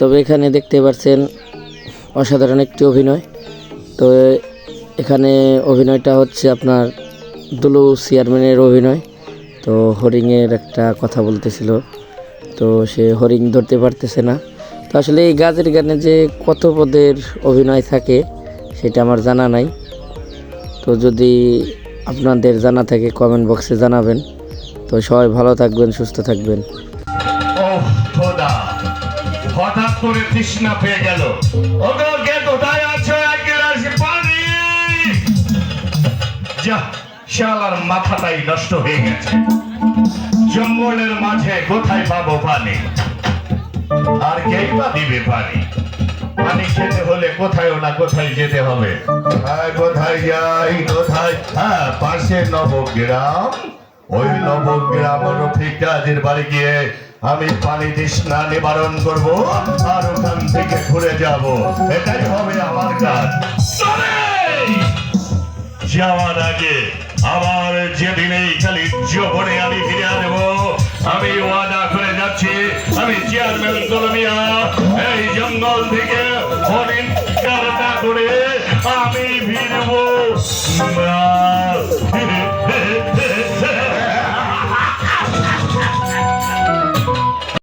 তবে এখানে দেখতে পাচ্ছেন অসাধারণ একটি অভিনয়। তো এখানে অভিনয়টা হচ্ছে আপনার দুলু চেয়ারম্যানের অভিনয়। তো হরিংয়ের একটা কথা বলতেছিল, তো সে হরিং ধরতে পারতেছে না। তো আসলে এই গাজের গানে যে কত পদের অভিনয় থাকে, সেটা আমার জানা নাই। তো যদি আপনাদের জানা থাকে কমেন্ট বক্সে জানাবেন। তো সবাই ভালো থাকবেন, সুস্থ থাকবেন। হঠাৎ করে তৃষ্ণা পেয়ে গেল। ওগো কে কোথায় আছো? এক গ্লাস পানি। যা শালার মাথাটাই নষ্ট হয়ে গেছে। জঙ্গলের মাঝে কোথায় পাবো পানি? আর কেই বা দিবে পানি? পানি খেতে হলে কোথায় না কোথায় যেতে হবে। হ্যাঁ কোথায় যাই কোথায়? হ্যাঁ পাশে নবগ্রাম। ওই নবগ্রাম রফিক কাজের বাড়ি গিয়ে আমি পানি তৃষ্ণা নিবারণ করব, আর ওখান থেকে ঘুরে যাব। এটাই হবে আমার কাজ। যাওয়ার আগে আবার যেদিন এই খালি জোহরে আমি ফিরে আসব, আমি ওয়াদা করে যাচ্ছি, আমি চেয়ারম্যান কলমিয়া এই জঙ্গল থেকে হরিণ কারটা করে আমি ফিরব।